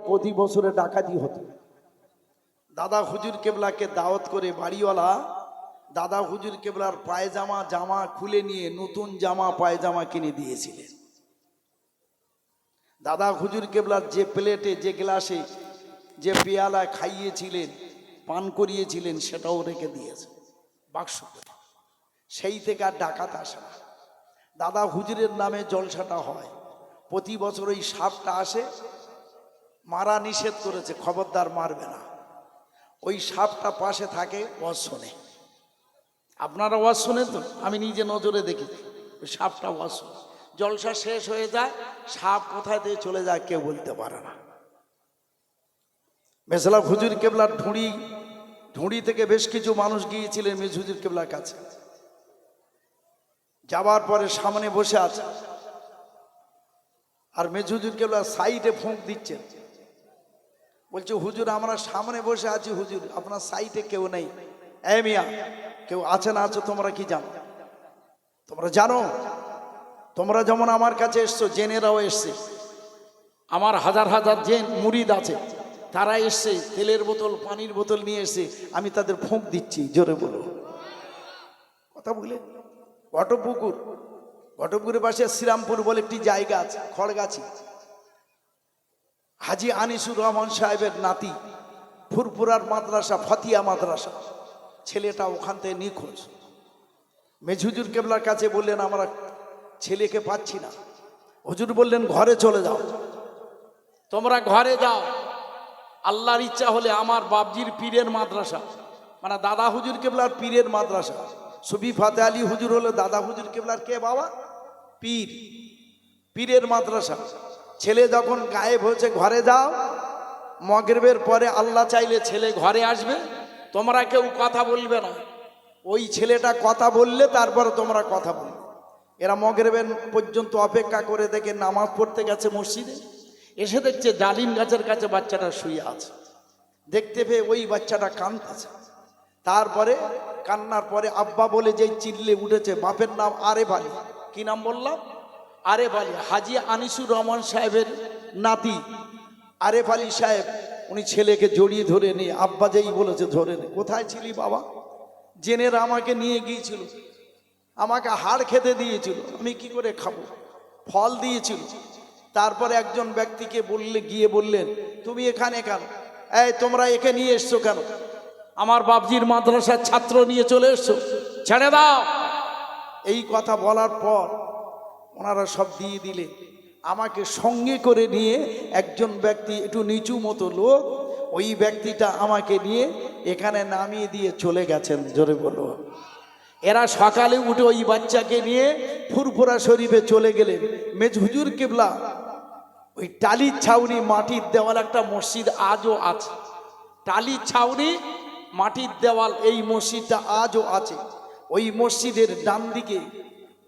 প্রতি বছরে ডাকাতি হতো। দাদা হুজুর কেবলাকে দাওয়াত করে বাড়িওয়ালা, দাদা হুজুর কেবলার পায়জামা, জামা খুলে নিয়ে নতুন জামা, পায়জামা কিনে দিয়েছিলেন। দাদা হুজুর কেবলার যে প্লেটে, যে গ্লাসে, যে পেয়ালায় খাইয়েছিলেন, পান করিয়েছিলেন, সেটাও রেখে দিয়েছে। বাক্স সেই থেকে আর ডাকাত আসে না। দাদা হুজুরের নামে জলসাটা হয়। প্রতি বছর ওই সাপটা আসে মারা নিষেধ করেছে, খবরদার মারবে না। ওই সাপটা পাশে থাকে, ওয়াজ শোনে। আপনারা ওয়াজ শোনেন তো? আমি নিজে নজরে দেখি, ওই সাপটা ওয়াজ শোনে। জলসা শেষ হয়ে যায়, সাপ কোথায় দিয়ে চলে যায় কেউ বলতে পারে না। মেসলা হুজুর কেবলার ঢুঁড়ি ঢুঁড়ি থেকে বেশ কিছু মানুষ গিয়েছিলেন মেজ হুজুর কেবলার কাছে। যাবার পরে সামনে বসে আছে। আর মেজ হুজুর কেবলা সাইডে ফোঁক দিচ্ছেন। বলছে, হুজুর, আমরা সামনে বসে আছি, হুজুর, আপনার সাইডে কেউ নেই। মিয়া, কেউ আছে না আছো, তোমরা কি জানো? তোমরা জানো? তোমরা যেমন আমার কাছে এসছো, জেনেরাও এসছে। আমার হাজার হাজার জেন মুরিদ আছে, তারা এসছে, তেলের বোতল, পানির বোতল নিয়ে এসে আমি তাদের ফোঁক দিচ্ছি, জোরে বলো। কথা বলে ঘটপুকুর ঘটপুকুরের পাশে শ্রীরামপুর বলে একটি জায়গা আছে, খড়গাছি। হাজি আনিসুর রহমান সাহেবের নাতি ফুরপুরার মাদ্রাসা, ফতিয়া মাদ্রাসা। ছেলেটা ওখান থেকে নিখোঁজ। মেঝুজুর কেবলার কাছে বললেন, আমরা ছেলেকে পাচ্ছি না। হুজুর বললেন, ঘরে চলে যাও। তোমরা ঘরে যাও। আল্লাহর ইচ্ছা হলে আমার বাবজির পীরের মাদ্রাসা। মানে দাদা হুজুর কেবলার পীরের মাদ্রাসা। সুবি ফাতে আলী হুজুর হলে দাদা হুজুর কেবলার কে বাবা? পীর। পীরের মাদ্রাসা। ছেলে যখন গায়েব হয়েছে, ঘরে যাও। মগরবের পরে আল্লাহ চাইলে ছেলে ঘরে আসবে। তোমরা কেউ কথা বলবে না। ওই ছেলেটা কথা বললে তারপরে তোমরা কথা বলবে। এরা মগরবের পর্যন্ত অপেক্ষা করে দেখে নামাজ পড়তে গেছে মসজিদে। এসে দেখছে ডালিম গাছের কাছে বাচ্চাটা শুয়ে আছে। দেখতে পেয়ে ওই বাচ্চাটা কাঁদতেছে। তারপরে কান্নার পরে আব্বা বলে, যেই চিল্লে উঠেছে, বাপের নাম আরে বালি কি নাম বললাম? আরে বালি হাজি আনিসুর রহমান সাহেবের নাতি। আরে আলী সাহেব, উনি ছেলেকে জড়িয়ে ধরে নিয়ে, আব্বা যেই বলেছে ধরে নে। কোথায় ছিলি বাবা? জেনেরা আমাকে নিয়ে গিয়েছিল। আমাকে হাড় খেতে দিয়েছিল। আমি কি করে খাব? ফল দিয়েছিল। তারপরে একজন ব্যক্তিকে বললে, গিয়ে বললেন, তুমি এখানে কেন? এই, তোমরা একে নিয়ে এসছো কেন? আমার বাবজির মাদ্রাসার ছাত্র নিয়ে চলে এসছো। ছেড়ে দাও! এই কথা বলার পর ওনারা সব দিয়ে দিলে। আমাকে সঙ্গে করে নিয়ে একজন ব্যক্তি একটু নিচু মতো লোক, ওই ব্যক্তিটা আমাকে নিয়ে এখানে নামিয়ে দিয়ে চলে গেছেন, জোরে বলো। এরা সকালে উঠে ওই বাচ্চাকে নিয়ে ফুরফুরা শরীফে চলে গেলেন। মেজ হুজুর কেবলা, ওই টালির ছাউনি মাটির দেওয়াল একটা মসজিদ আজও আছে। টালির ছাউনি মাটির দেওয়াল, এই মসজিদটা আজও আছে। ওই মসজিদের ডান দিকে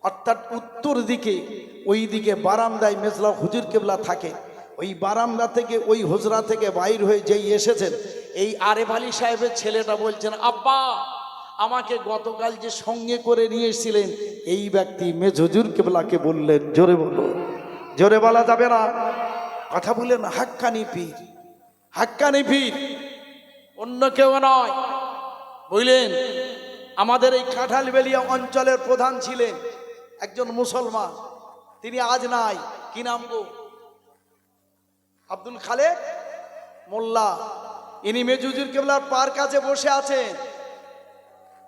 অর্থাৎ উত্তর দিকে, ওই দিকে বারান্দায় মেজলা হুজুর কেবলা থাকে। ওই বারান্দা থেকে, ওই হুজরা থেকে বাইর হয়ে যেই এসেছেন, এই আরেফ আলী সাহেবের ছেলেটা বলছেন, আব্বা, আমাকে গতকাল যে সঙ্গে করে নিয়ে এসেছিলেন, এই ব্যক্তি মেজ হুজুর কেবলাকে বললেন, জোরে বলো, জোরে বলা যাবে না? কথা বললেন, হাক্কানি পীর হাক্কানি পীর, অন্য কেউ নয়। বুঝলেন আমাদের এই কাঁঠালবেলিয়া অঞ্চলের প্রধান ছিলেন একজন মুসলমান, তিনি আজ নাই, কি নাম গো? আব্দুল খালেদ মোল্লা। ইনি মেজুজুর কেবলার পার কাছে বসে আছেন।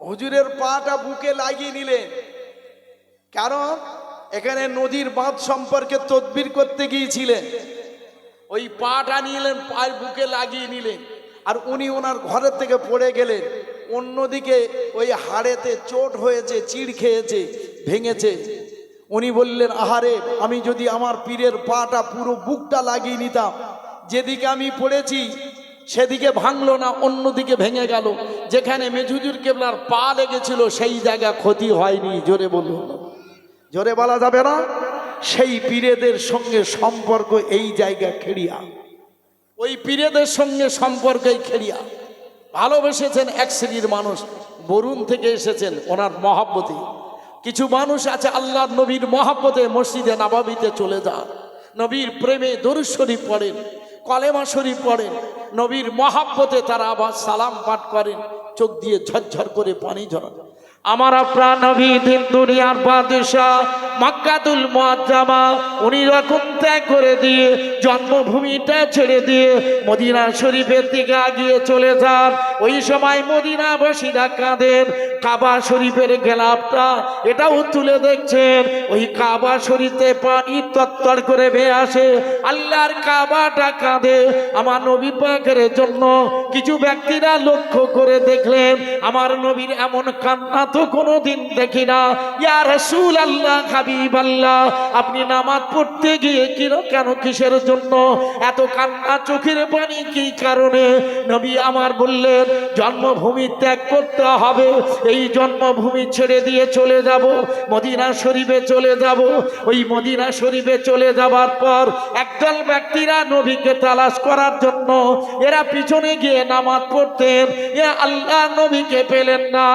হুজুরের পাটা বুকে লাগিয়ে নিলেন। কারণ এখানে নদীর বাঁধ সম্পর্কে তদবির করতে গিয়েছিলেন। ওই পাটা নিলেন, পায়ের বুকে লাগিয়ে নিলেন। আর উনি ওনার ঘরের থেকে পড়ে গেলেন। অন্যদিকে ওই হাড়েতে চোট হয়েছে, চিড় খেয়েছে। ভেঙেছে। উনি বললেন, আহারে, আমি যদি আমার পীরের পাটা পুরো বুকটা লাগিয়ে নিতাম, যেদিকে আমি পড়েছি সেদিকে ভাঙলো না, অন্যদিকে ভেঙে গেল। যেখানে মেঝুজুর কেবলার পা লেগেছিল, সেই জায়গা ক্ষতি হয়নি। জোরে বলুন। জোরে বলা যাবে না? সেই পীরেদের সঙ্গে সম্পর্ক এই জায়গা খেড়িয়া। ওই পীরেদের সঙ্গে সম্পর্কেই খেড়িয়া। ভালোবেসেছেন এক শ্রেণির মানুষ, বরুণ থেকে এসেছেন ওনার মহাব্বতে। কিছু মানুষ আছে আল্লাহ নবীর মহাপদে মসজিদে নাবাবিতে চলে যান। নবীর প্রেমে দরুদ শরীফ পড়েন, কলেমা শরীফ পড়েন, নবীর মহাব্বতে তারা আবার সালাম পাঠ করেন, চোখ দিয়ে ঝরঝর করে পানি ঝরান। আমার আপনার নবী দিন দুনিয়ার বাদশাহ মক্কাতুল মুআজ্জামা উনি রকম ত্যাগ করে দিয়ে, জন্মভূমিটা ছেড়ে দিয়ে মদিনা শরীফের দিকে আগিয়ে চলে যান। ওই সময় মদিনাবাসীরা কাঁদেন, কাবা শরীফের গেলাপটা এটাও তুলে দেখছেন। ওই কাবা শরীফে পানি তত্তর করে বেয়ে আসে, আল্লাহর কাবাটা কাঁদে। আমার নবী পাকের জন্য কিছু ব্যক্তিরা লক্ষ্য করে দেখলেন, আমার নবীর এমন কান্না তো কোনোদিন দেখি না। ইয়া রাসূল আল্লাহ হাবিব আল্লাহ আপনি নামাজ পড়তে গিয়ে কি কেন কিসের জন্য এত কান্না, চোখের পানি কি কারণে? নবী আমার বললেন, জন্মভূমি ত্যাগ করতে হবে, এই জন্মভূমি ছেড়ে দিয়ে চলে যাব, মদিনা শরীফে চলে যাব। ওই মদিনা শরীফে চলে যাবার পর একদল ব্যক্তিরা নবীকে তালাশ করার জন্য এরা পিছনে গিয়ে নামাজ পড়তেন। এ আল্লাহ, নবীকে পেলেন না।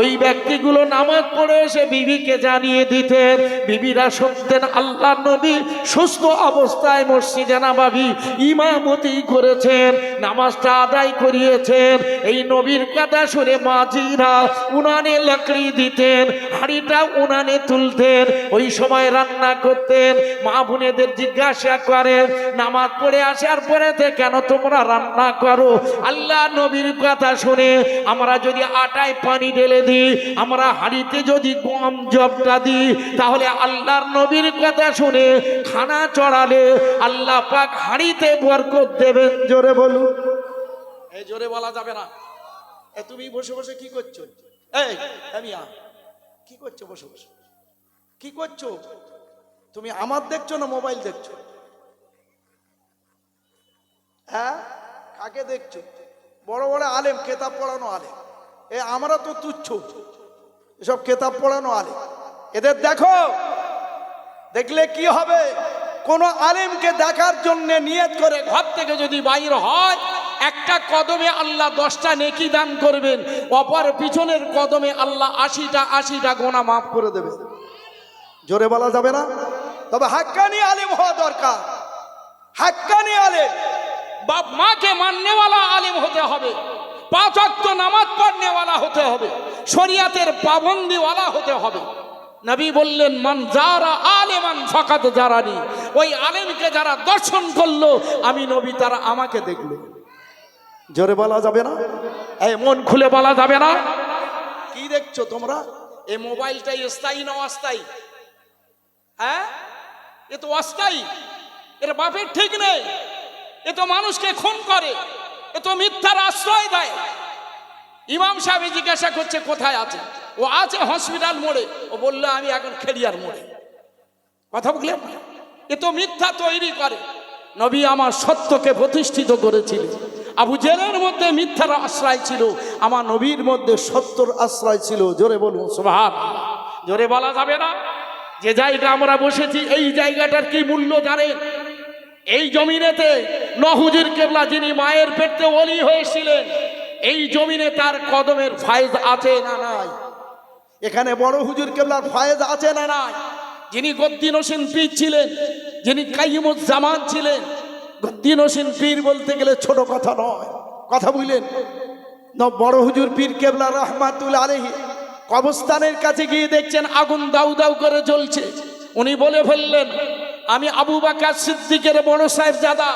ওই ব্যক্তিগুলো নামাজ পড়ে এসে বিবিকে জানিয়ে দিতেন, বিবিরা শুনতেন, আল্লাহ নবী সুস্থ অবস্থায় মসজিদে নামাবি, ইমামতি করেছেন, নামাজটা আদায় করিয়েছেন। এই নবীর কথা শুনে মাঝিরা উনানে লাকড়ি দিতেন, হাঁড়িটা উনানে তুলতেন, ওই সময় রান্না করতেন, মা বোনেদের জিজ্ঞাসা করেন, নামাজ পড়ে আসার পরেতে কেন তোমরা রান্না করো? আল্লাহ নবীর কথা শুনে আমরা যদি আটায় পানি ঢেলে দিই আমরা হাঁড়িতে যদি গম জবটা দিই, তাহলে আল্লাহর নবীর কথা শুনে খানা চড়ালে আল্লাহ পাক হাঁড়িতে বরকত দেবেন, জোরে বলুন। এই জোরে বলা যাবে না। এ, তুমি বসে বসে কি করছ? এই মিয়া, কি করছ বসে বসে? কি করছ? তুমি আমার দেখছ না মোবাইল দেখছ? হ্যাঁ? কাকে দেখছ? বড় বড় আলেম, কেতাব পড়ানো আলেম। এ আমরা তো তুচ্ছ। এসব কেতাব পড়ানো আলেম। এদের দেখো, দেখলে কি হবে? কোন আলিমকে দেখার জন্য নিয়ত করে ঘর থেকে যদি বাইর হয়, একটা কদমে আল্লাহ দশটা নেকি দান করবেন, অপর পিছনের কদমে আল্লাহ আশিটা আশিটা গোনা মাফ করে দেবে জোরে বলা যাবে না? তবে হাক্কানি আলিম হওয়া দরকার। হাক্কানি আলেম, বাপ মাকে মাননেওয়ালা আলিম হতে হবে। পাঁচ অক্ত নামাজ পড়নেওয়ালা হতে হবে শরিয়াতের পাবন্দিওয়ালা হতে হবে। নবী বললেন মান যারা আলেমান ফাকাত জারানি। ওই আলেমকে যারা দর্শন করল আমি নবী তারা আমাকে দেখল। জোরে বলা যাবে না? এই মন খুলে বলা যাবে না? কি দেখছ তোমরা? এই মোবাইলটা স্থায়ী না অস্থায়ী? হ্যাঁ? এ তো অস্থায়ী। এর বাপের ঠিক নেই। এ তো মানুষকে খুন করে। এ তো মিথ্যার আশ্রয় দেয়। ইমাম সাহেব জিজ্ঞাসা করছে, কোথায় আছে? ও আছে হসপিটাল মোড়ে। ও বলল, আমি এখন খেরিয়ার মোড়ে। কথা বললেন? এ তো মিথ্যা তৈরি করে। নবী আমার সত্যকে প্রতিষ্ঠিত করেছিলেন আবু জেলের মধ্যে মিথ্যার আশ্রয় ছিল। আমার নবীর মধ্যে সত্যর আশ্রয় ছিল। জোরে বলুন সুবহান জোরে বলা যাবে না? যে জায়গা আমরা বসেছি, এই জায়গাটার কি মূল্য জানেন? এই জমিনেতে নহুজুর কেবলা যিনি মায়ের পেটে অলি হয়েছিলেন এই জমিনে তার কদমের ফায়জ আছে না নাই? এখানে বড় হুজুর কেবলার ফায়েজ আছে না নাই? যিনি গদ্দিন হোসেন পীর ছিলেন যিনি কাইমুজ্জামান ছিলেন গদ্দিন হোসেন পীর বলতে গেলে ছোট কথা নয়। কথা বুঝলেন? ন বড় হুজুর পীর কেবলা রহমাতুল আলহী কবস্থানের কাছে গিয়ে দেখছেন আগুন দাউ দাউ করে জ্বলছে। উনি বলে ফেললেন আমি আবু বাকার সিদ্দিকের বড় সাহেব জাদা।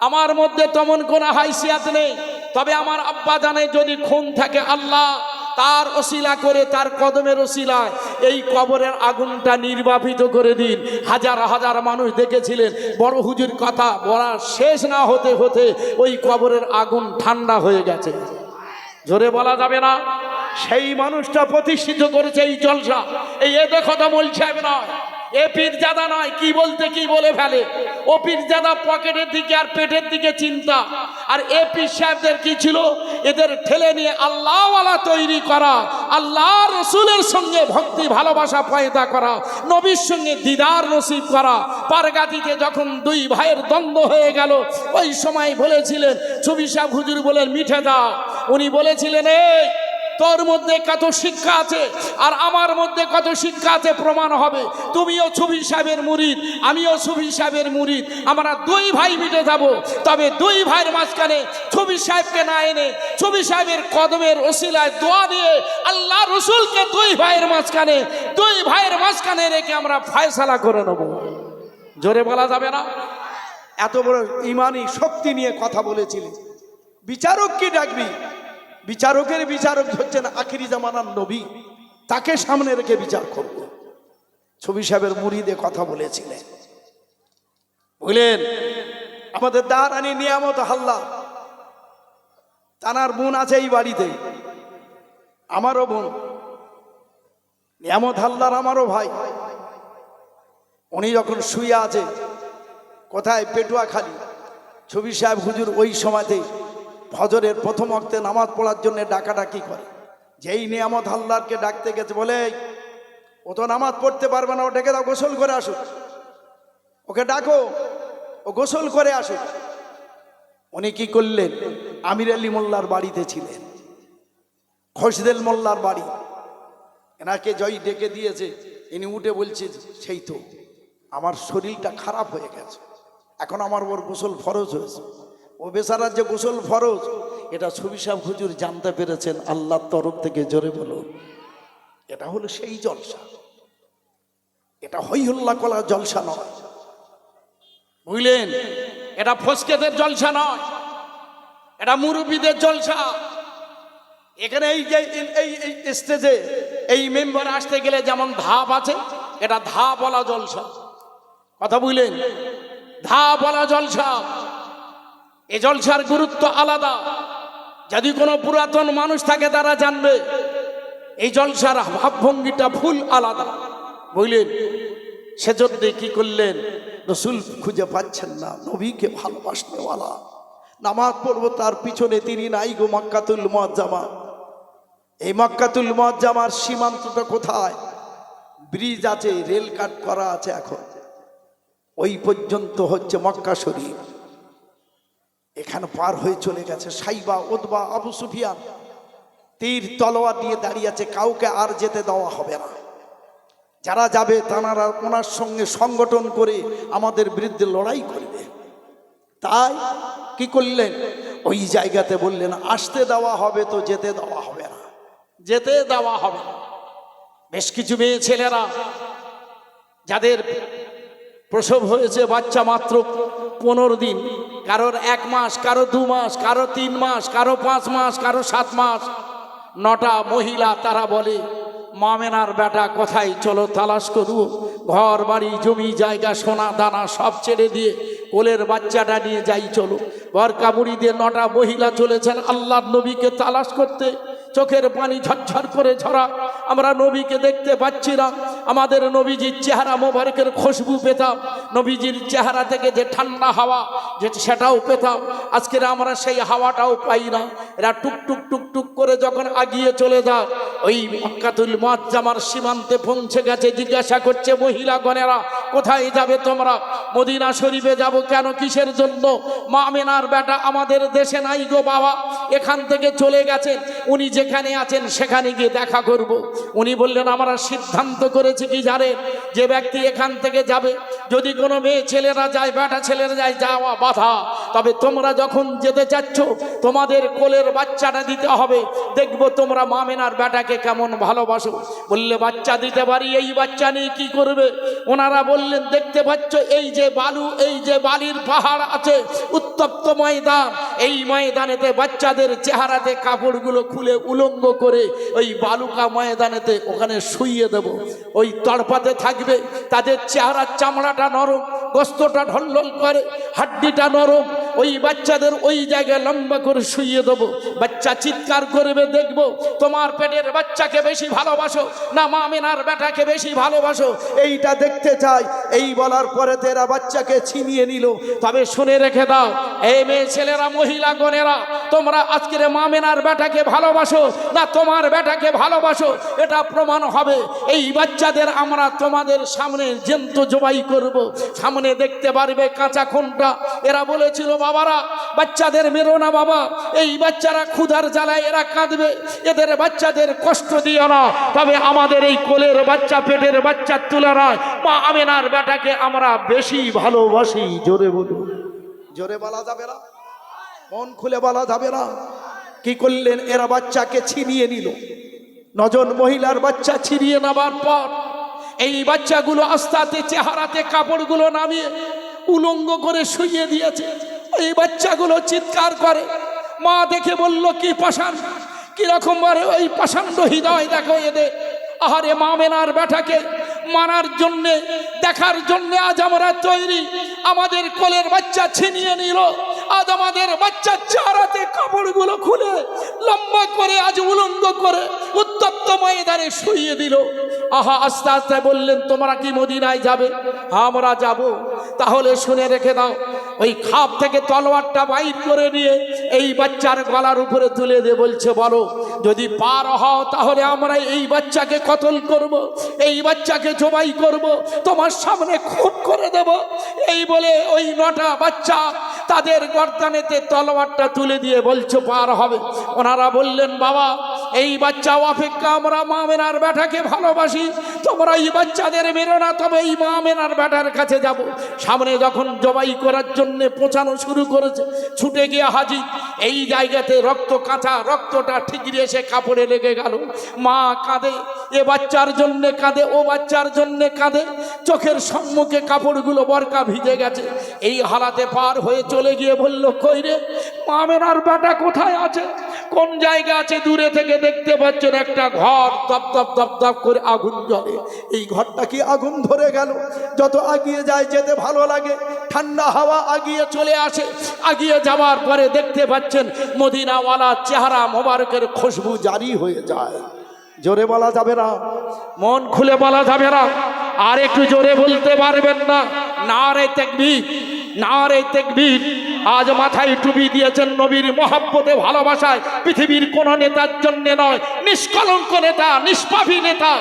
আমার মধ্যে তেমন কোনো হাইসিয়াত নেই। তবে আমার আব্বা জানে যদি খুন থাকে আল্লাহ, তার অশিলা করে, তার কদমের ওসিলায় এই কবরের আগুনটা নির্বাপিত করে দিন। হাজার হাজার মানুষ দেখেছিলেন, বড় হুজুর কথা বলার শেষ না হতে হতে ওই কবরের আগুন ঠান্ডা হয়ে গেছে। জোরে বলা যাবে না? সেই মানুষটা প্রতিষ্ঠিত করেছে এই জলসা। এই এ মূল সাহেব নয়। এ পীরজাদা নয়, কি বলতে কি বলে ফেলে। ও পীরজাদা পকেটের দিকে আর পেটের দিকে চিন্তা। আর এ পীর সাহেবদের কি ছিল? এদের ঠেলে নিয়ে আল্লাহওয়ালা তৈরি করা, আল্লাহ রসুলের সঙ্গে ভক্তি, ভালোবাসা পয়দা করা, নবীর সঙ্গে দিদার নসিব করা। পারগাতিতে যখন দুই ভাইয়ের দ্বন্দ্ব হয়ে গেল, ওই সময় বলেছিলেন, ছবি সাহেব হুজুর বলেন, মিঠে দাও। উনি বলেছিলেন, এই তোর মধ্যে কত শিক্ষা আছে আর আমার মধ্যে কত শিক্ষা আছে প্রমাণ হবে। তুমিও ছবি সাহেবের মুরিদ, আমিও ছবি সাহেবের মুরিদ। আমরা দুই ভাই মিটে যাব। তবে দুই ভাইয়ের মাঝখানে ছবি সাহেবকে না এনে ছবি সাহেবের কদমের ওসিলায় দোয়া দিয়ে আল্লাহ রসুলকে দুই ভাইয়ের মাঝখানে, দুই ভাইয়ের মাঝখানে রেখে আমরা ফায়সালা করে নেব। জোরে বলা যাবে না? এত বড় ইমানি শক্তি নিয়ে কথা বলেছিলেন বিচারক কি ডাকবি? বিচারকের বিচারক হচ্ছেন আখিরি জামানার নবী। তাকে সামনে রেখে বিচার করব। ছবি সাহেবের মুড়িদে কথা বলেছিলেন। বুঝলেন আমাদের দাঁড়ানি নিয়ামত হাল্লা। তানার বোন আছে এই বাড়িতে। আমারও বোন। নিয়ামত হাল্লার আমারও ভাই। উনি যখন শুয়ে আছে, কোথায় পেটুয়া খালি ছবি সাহেব হুজুর ওই সময়তে ফজরের প্রথম অক্তে নামাজ পড়ার জন্য ডাকাডাকি করে। যেই নিয়ামত হালদারকে ডাকতে গেছে বলে, ও তো নামাজ পড়তে পারবে না ও ডেকে দাও, গোসল করে আসুক। ওকে ডাকো, ও গোসল করে আসুক। উনি কি করলেন? আমির আলী মোল্লার বাড়িতে ছিলেন। খসদেল মোল্লার বাড়ি। এনাকে জয় ডেকে দিয়েছে। ইনি উঠে বলছে, সেই তো, আমার শরীরটা খারাপ হয়ে গেছে। এখন আমার ওর গোসল ফরজ হয়েছে। ও বেচারার যে গোসল ফরজ, এটা সাহেব হুজুর জানতে পেরেছেন, আল্লাহর তরফ থেকে জোরে বলুন। এটা হলো সেই জলসা। এটা হইহল্লা কলা জলসা নয়। বুঝলেন? এটা ফসকেদের জলসা নয়। এটা মুরব্বীদের জলসা। এখানে এই যে, এই এই স্টেজে এই মেম্বার আসতে গেলে যেমন ধাপ আছে, এটা ধা বলা জলসা। কথা বুঝলেন? ধা বলা জলসা। এ জলসার গুরুত্ব আলাদা। যদি কোনো পুরাতন মানুষ থাকে তারা জানবে, এই জলসার ভাবভঙ্গিটা ফুল আলাদা। বুঝলেন সেজন্য কি করলেন? রসুল খুঁজে পাচ্ছেন না, নবীকে ভালোবাসনেওয়ালা নামাজ পড়ব তার পিছনে তিনি নাই গো মক্কাতুল মজ্জামা এই মক্কাতুল মজ্জামার সীমান্তটা কোথায়? ব্রিজ আছে, রেল কাট করা আছে এখন। ওই পর্যন্ত হচ্ছে মক্কা শরীফ। এখানে পার হয়ে চলে গেছে সাইবা ওদবা আবু সুফিয়ান। তীর তলোয়ার নিয়ে দাঁড়িয়ে আছে, কাউকে আর যেতে দেওয়া হবে না। যারা যাবে তারা ওনার সঙ্গে সংগঠন করে আমাদের বিরুদ্ধে লড়াই করবে। তাই কি করলেন? ওই জায়গাতে বললেন, আসতে দেওয়া হবে তো যেতে দেওয়া হবে না। যেতে দেওয়া হবে। বেশ কিছু মেয়ে ছেলেরা, যাদের প্রসব হয়েছে বাচ্চা মাত্র পনেরো দিন কারোর এক মাস, কারও দু মাস, কারও তিন মাস, কারও পাঁচ মাস, কারও সাত মাস। নটা মহিলা তারা বলে, মামেনার বেটা কোথায়? চলো তালাশ করু। ঘর, বাড়ি, জমি, জায়গা, সোনা, দানা সব ছেড়ে দিয়ে কোলের বাচ্চাটা নিয়ে যাই চলো। ঘর কাবুড়ি দিয়ে নটা মহিলা চলেছেন আল্লাহ নবীকে তালাশ করতে। চোখের পানি ঝরঝর করে ঝরা। আমরা নবীকে দেখতে পাচ্ছি না। আমাদের নবীজির চেহারা মোবারকের খুশবু পেতাম। নবীজির চেহারা থেকে যে ঠান্ডা হাওয়া, যে সেটাও পেতাম। আজকের আমরা সেই হাওয়াটাও পাই না। এরা টুক টুক টুক টুক করে যখন আগিয়ে চলে যায়, ওই মক্কাতুল মুআজ্জামার সীমান্তে পৌঁছে গেছে, জিজ্ঞাসা করছে, মহিলাগণেরা কোথায় যাবে তোমরা? মদিনা শরীফে যাব কেন? কিসের জন্য? মা মেনার বেটা আমাদের দেশে নাই গো বাবা। এখান থেকে চলে গেছেন। উনি যেখানে আছেন, সেখানে গিয়ে দেখা করব। উনি বললেন, আমরা সিদ্ধান্ত করেছি কি জানেন যে ব্যক্তি এখান থেকে যাবে, যদি কোনো মেয়ে ছেলেরা যায়, বেটা ছেলেরা যায়, যাওয়া বাধা। তবে তোমরা যখন যেতে চাচ্ছ, তোমাদের কোলের বাচ্চাটা দিতে হবে। দেখব তোমরা মামেনার বেটাকে কেমন ভালোবাসো। বললে, বাচ্চা দিতে পারি? এই বাচ্চা নিয়ে কি করবে? ওনারা বললেন দেখতে পাচ্ছ, এই যে বালু, এই যে বালির পাহাড় আছে, উত্তপ্ত ময়দান। এই ময়দানেতে বাচ্চাদের চেহারাতে কাপড়গুলো খুলে উলঙ্গ করে ওই বালুকা ময়দানেতে ওখানে শুইয়ে দেব। ওই তড়পাতে থাকবে, তাদের চেহারার চামড়াটা নরম, গোস্তটা ঢলঢল করে, হাড্ডিটা নরম। ওই বাচ্চাদের ওই জায়গায় লম্বা করে শুইয়ে দেবো। বাচ্চা চিৎকার করবে, দেখব, তোমার পেটের বাচ্চাকে বেশি ভালোবাসো, না মামিনার বেটাকে বেশি ভালোবাসো? এইটা দেখতে চাই। এই বলার পরে তেরা বাচ্চাকে ছিনিয়ে নিল। তবে শুনে রেখে দাও, এই মেয়ে ছেলেরা, মহিলা গণেরা, তোমরা আজকের মামিনার বেটাকে ভালোবাসো না তোমার বেটাকে ভালোবাসো? এটা প্রমাণ হবে। এই বাচ্চাদের আমরা তোমাদের সামনে জেন্ত জবাই করব। সামনে দেখতে পারবে কাঁচা খুনটা। এরা বলেছিল, বাবারা, বাচ্চাদের মেরো না বাবা। এই বাচ্চারা ক্ষুধার জ্বালায় এরা কাঁদবে। এদের বাচ্চাদের কষ্ট দিও না। তবে আমাদের এই কোলের বাচ্চা, পেটের বাচ্চার তুলনায় মা আমেনার বেটাকে আমরা বেশি ভালোবাসি, জোরে বলুন। জোরে বলা যাবে না? মন খুলে বলা যাবে না? কি করলেন? এরা বাচ্চাকে ছিনিয়ে নিল। নজন মহিলার বাচ্চা ছিনিয়ে নেবার পর এই বাচ্চাগুলো আস্তে আস্তে চেহারাতে কাপড়গুলো নামিয়ে উলঙ্গ করে শুইয়ে দিয়েছে। এই বাচ্চাগুলো চিৎকার করে। মা দেখে বলল, কি পাষাণ? কীরকম ওই পাষাণ্ড হৃদয় দেখো এদের? আহারে মা মেনার বেটাকে মানার জন্যে, দেখার জন্যে আজ আমরা তৈরি। আমাদের কোলের বাচ্চা ছিনিয়ে নিল। আজ আমাদের বাচ্চা চারাতে কাপড়গুলো খুলে, লম্বা করে আজ উলঙ্গ করে ময়দানে শুইয়ে দিল। আহা, আস্তে আস্তে বললেন, তোমরা কি মদিনায় যাবে? আমরা যাব। তাহলে শুনে রেখে দাও। ওই খাপ থেকে তলোয়ারটা বাইর করে নিয়ে এই বাচ্চার গলার উপরে তুলে দিয়ে বলছে, বলো, যদি পার হও তাহলে আমরা এই বাচ্চাকে কতল করব। এই বাচ্চাকে জবাই করব। তোমার সামনে খুব করে দেব? এই বলে ওই নটা বাচ্চা তাদের গর্দানেতে তলোয়ারটা তুলে দিয়ে বলছো, পার হবে। ওনারা বললেন, বাবা এই বাচ্চা অপেক্ষা আমরা মামেনার বেটাকে ভালোবাসি। তোমরা এই বাচ্চাদের মেরো না, তবে এই মামেনার বেটার কাছে যাব। সামনে যখন জবাই করার জন্য পৌঁছানো শুরু করেছে, ছুটে গিয়ে হাজি এই জায়গাতে রক্ত কাঁচা, রক্তটা ঠিকরে এসে কাপড়ে লেগে গেল। মা কাঁদে, এ বাচ্চার জন্যে কাঁদে, ও বাচ্চার জন্যে কাঁদে। চোখের সম্মুখে কাপড়গুলো বরকা ভিজে গেছে। এই হালাতে পার হয়ে চলে গিয়ে বলল, কই রে মামেনার বেটা কোথায় আছে? কোন জায়গা আছে? দূরে থেকে দেখতে পাচ্ছেন একটা ঘর, দপ দপ দপ দপ করে আগুন জ্বলে। এই ঘরটা কি আগুন ধরে গেল? যত আগিয়ে যায় যেতে ভালো লাগে। ঠান্ডা হাওয়া আগিয়ে চলে আসে। আগিয়ে যাওয়ার পরে দেখতে পাচ্ছেন মদিনাওয়ালা চেহারা মোবারকের খুশবু জারি হয়ে যায়। জোরে বলা যাবে না? মন খুলে বলা যাবে না। আর একটু জোরে বলতে পারবেন না। না রে তেকবীর না রে তেকবীর। আজ মাথায় টুপি দিয়েছেন নবীর মহাব্বতে, ভালোবাসায়। পৃথিবীর কোন নেতার জন্য নয়। নিষ্কলঙ্ক নেতা নিষ্পাভী নেতা।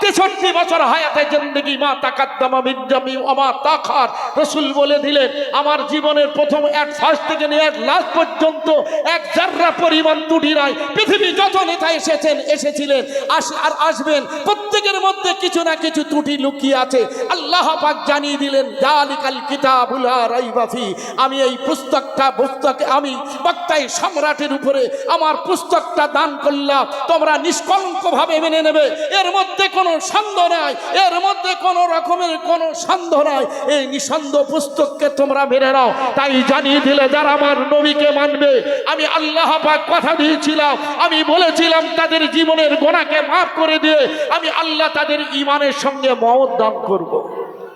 তেষট্টি বছর হায়াতে জিন্দগি মা তাকাদ্দামা মির্জামি অমা তাখার। রসুল বলে দিলেন, আমার জীবনের প্রথম এক ফার্স্ট থেকে নিয়ে এক লাস্ট পর্যন্ত এক জাররা পরিমাণ ত্রুটি নাই পৃথিবী যত নেতা এসেছেন, এসেছিলেন, আস, আর আসবেন, প্রত্যেকের মধ্যে কিছু না কিছু ত্রুটি লুকিয়ে আছে। আল্লাহ পাক জানিয়ে দিলেন জালিকাল কিতাবুল লা রাইবা ফি। আমি এই পুস্তকটা, পুস্তকে, আমি বক্তাই সম্রাটের উপরে আমার পুস্তকটা দান করলাম। তোমরা নিষ্কলঙ্কভাবে মেনে নেবে। এর মধ্যে কোনো সন্দেহ নাই। এর মধ্যে কোনো রকমের কোনো সন্দেহ নাই। এই নিঃসন্দ পুস্তককে তোমরা মেনে নাও। তাই জানিয়ে দিলে যারা আমার নবীকে মানবে, আমি আল্লাহ পাক কথা দিয়েছিলাম। আমি বলেছিলাম, তাদের জীবনের গোনাকে মাফ করে দিয়ে আমি আল্লাহ তাদের ইমানের সঙ্গে মহৎ দান করব।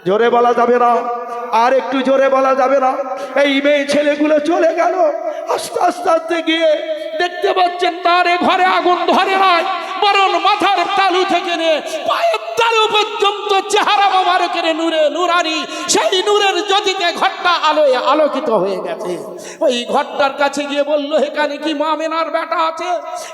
জোরে বলা যাবে না? আর একটু জোরে বলা যাবে না? এই মেয়ে ছেলেগুলো চলে গেল। আস্তে আস্তে আস্তে গিয়ে দেখতে পাচ্ছেন, তার ঘরে আগুন ধরে নয় বরং মাথার তালু থেকে নিয়ে পায়ের তালু পর্যন্ত চেহারা মোবারকের নূরে নুরানি, সেই নূরের জ্যোতিতে ঘরটা আলোয় আলোকিত হয়ে গেছে। ওই ঘরটার কাছে গিয়ে বলল, এখানে কি মামেনার বেটা আছে?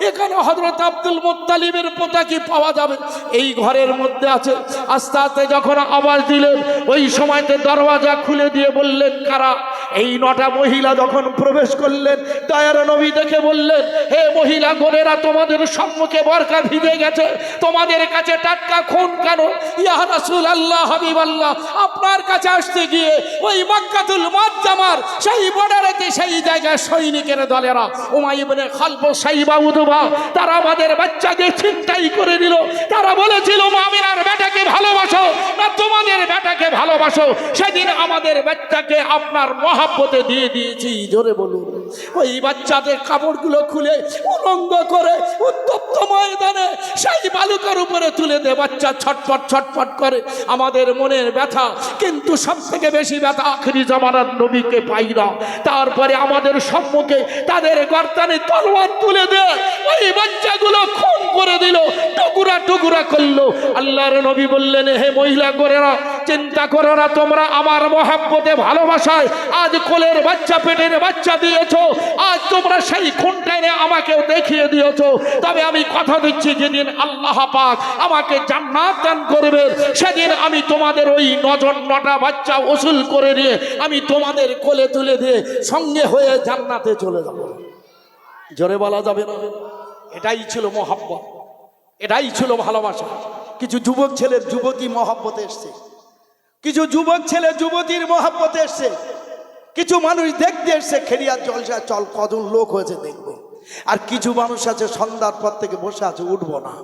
এখানে হজরত আব্দুল মুত্তালিবের পোতা কি পাওয়া যাবে? এই ঘরের মধ্যে আছে। আস্তে আস্তে যখন আওয়াজ দিলেন, ওই সময়তে দরওয়াজা খুলে দিয়ে বললেন, কারা? এই নটা মহিলা যখন প্রবেশ করলেন, দয়ার নবী দেখে বললেন, হে মহিলা গোনেরা, তোমাদের সম্মুখে বরকা ভিজে গেছে। তোমাদের কাছে টাটকা খুন কেন? ইয়া রাসূল আল্লাহ হাবিব আল্লাহ আপনার কাছে আসতে গিয়ে ওই মক্কাতুল মুআজ্জামার সেই বর্ডারেতে সেই জায়গায় সৈনিকের দলেরা উমাইবনে খালফ সাইবা, উদবা, তারা আমাদের বাচ্চাকে ছিনতাই করে দিল। তারা বলেছিল, মামিনার বেটাকে ভালোবাসো, না তোমাদের বেটাকে ভালোবাসো। সেদিন আমাদের বাচ্চাকে আপনার মহাব্বতে দিয়ে দিয়েছি, জোরে বলুন। ওই বাচ্চাদের কাপড়গুলো খুলে উলঙ্গ করে উত্তপ্ত ময়দানে সেই বালুকার উপরে তুলে দে বাচ্চা, ছটফট ছটফট করে। আমাদের মনের ব্যথা, কিন্তু সব থেকে বেশি ব্যথা আখরি জামানার নবীকে পাই না। তারপরে আমাদের সম্মুখে তাদের গর্তানে তলোয়ার তুলে দে। ওই বাচ্চাগুলো খুন করে দিল, টুকুরা টুকুরা করল। আল্লাহর নবী বললেন, হে মহিলা করেরা চিন্তা করো না, তোমরা আমার মহাব্বতে ভালোবাসায় আজ কোলের বাচ্চা, পেটের বাচ্চা দিয়েছ। আজ তোমরা সেই খুনটাইনে আমাকে আমাকেও দেখিয়ে দিয়েছ। তবে আমি কথা দিচ্ছি, যেদিন আল্লাহ পাক আমাকে জান্নাত দান করবে, সেদিন আমি তোমাদের ওই নজন নটা বাচ্চা ওসুল করে নিয়ে আমি তোমাদের কোলে তুলে দিয়ে সঙ্গে হয়ে জান্নাতে চলে যাব। জোরে বলা যাবে না? এটাই ছিল মহাব্বত। এটাই ছিল ভালোবাসা। কিছু যুবক ছেলের যুবতী মহাব্বতে এসছে। কিছু যুবক ছেলে, যুবতীর মহাব্বতে এসছে। কিছু মানুষ দেখতে এসছে খেরিয়ার জলসা, চল, কজন লোক হয়েছে দেখব। আর কিছু মানুষ আছে, সন্ধ্যার পর থেকে বসে আছে, উঠবো না।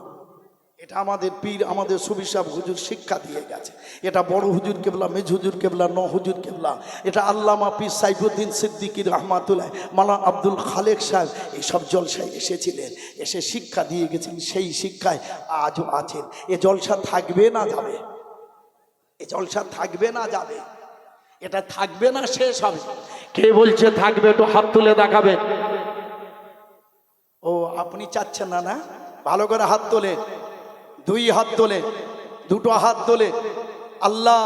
এটা আমাদের পীর, আমাদের সুবিশাব হুজুর শিক্ষা দিয়ে গেছে। এটা বড় হুজুর কেবলা, মেজ হুজুর কেবলা, ন হুজুর কেবলা। এটা আল্লামা পীর সাইফুদ্দিন সিদ্দিকী রহমাতুল্লাহ, মালা আব্দুল খালেক সাহেব এইসব জলসায় এসেছিলেন। এসে শিক্ষা দিয়ে গেছেন, সেই শিক্ষায় আজও আছেন। এ জলসা থাকবে না যাবে? এ জলসা থাকবে না যাবে। এটা থাকবে না শেষ হবে। কে বলছে থাকবে একটু হাত তুলে দেখাবে? ও আপনি চাচ্ছেন না না? ভালো করে হাত তোলে। দুই হাত তোলে। দুটো হাত তোলে। আল্লাহ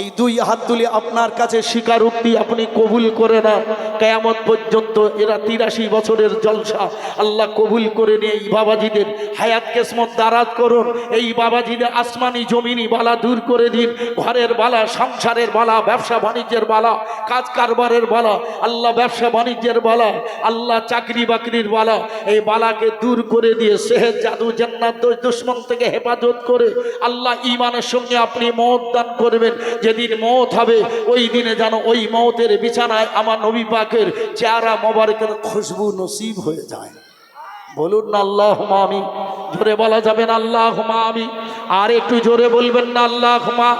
এই দুই হাত তুলে আপনার কাছে স্বীকারোক্তি আপনি কবুল করে না কেয়ামত পর্যন্ত এরা তিরাশি বছরের জলসা। আল্লাহ কবুল করে নিয়ে এই বাবাজিদের হায়াত কেসমত দারাজ করুন। এই বাবাজিদের আসমানি জমিনি বালা দূর করে দিন। ঘরের বালা, সংসারের বালা, ব্যবসা বাণিজ্যের বালা, কাজ কারবারের বালা, আল্লাহ ব্যবসা বাণিজ্যের বালা, আল্লাহ চাকরি বাকরির বালা, এই বালাকে দূর করে দিয়ে সেহেদ, জাদু, জান্নাত দুশ্মন থেকে হেফাজত করে আল্লাহ ইমানের সঙ্গে আপনি মত দান করবেন। যেদিন মত হবে, ওই দিনে যেন ওই মতের বিছানায় আমার নবী পাকের চেহারা মোবারকের খুশবু নসিব হয়ে যায়। বলুন না আল্লাহ আমি জোরে বলা যাবে না আল্লাহ আমি আর একটু জোরে বলবেন না আল্লাহ